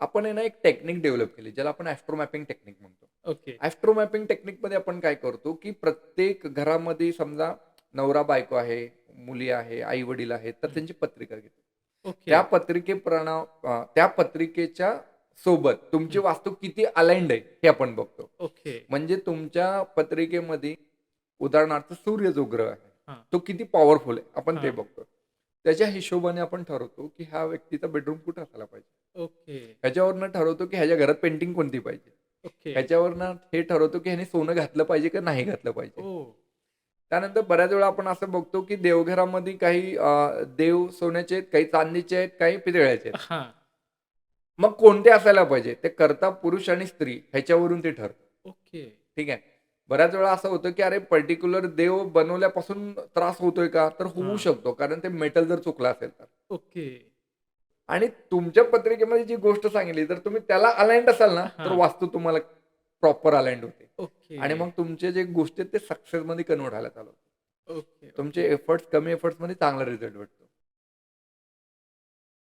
आपण आहे ना एक टेक्निक डेव्हलप केली ज्याला आपण ॲस्ट्रोमॅपिंग टेक्निक म्हणतो. ओके. ॲस्ट्रोमॅपिंग टेक्निकमध्ये आपण काय करतो की प्रत्येक घरामध्ये समजा नवरा बायको आहे मुली आहे आई वडील आहेत तर त्यांची पत्रिका घेतो. त्या पत्रिकेप्रणा अं, त्या पत्रिकेच्या सोबत तुमची वास्तू किती अलाइंड आहे हे आपण बघतो. ओके. म्हणजे तुमच्या पत्रिकेमध्ये उदाहरणार्थ सूर्य जो ग्रह. आहे तो किती पॉवरफुल आहे आपण ते. बघतो. त्याच्या हिशोबाने आपण ठरवतो की ह्या व्यक्तीचा बेडरूम कुठं असायला पाहिजे. ओके. ह्याच्यावरनं ठरवतो की ह्याच्या घरात पेंटिंग कोणती पाहिजे. ओके. ह्याच्यावरनं हे ठरवतो की ह्याने सोनं घातलं पाहिजे का नाही घातलं पाहिजे. ओ त्यानंतर बऱ्याच वेळा आपण असं बघतो की देवघरामध्ये काही अं, देव सोन्याचे आहेत काही चांदीचे आहेत काही पितळ्याचे आहेत. हा. मग कोणते असायला पाहिजे? ते करता पुरुष आणि स्त्री ह्याच्यावरून ते ठरतं. ओके. ठीक आहे? बऱ्याच वेळा असं होतं की अरे पर्टिक्युलर देव बनवल्यापासून त्रास होतोय का? तर होऊ हा. शकतो कारण ते मेटल जर चुकलं असेल तर. ओके. आणि तुमच्या पत्रिकेमध्ये जी गोष्ट सांगितली तर तुम्ही त्याला अलाइंड असाल ना तर हा. वास्तू तुम्हाला प्रॉपर अलाइंड होते. ओके. आणि मग तुमचे जे गोष्टी आहेत ते सक्सेस मध्ये कन्वर्ट व्हायला चालू. ओके तुमचे एफर्ट्स कमी एफर्ट्समध्ये चांगला रिझल्ट भेटतो.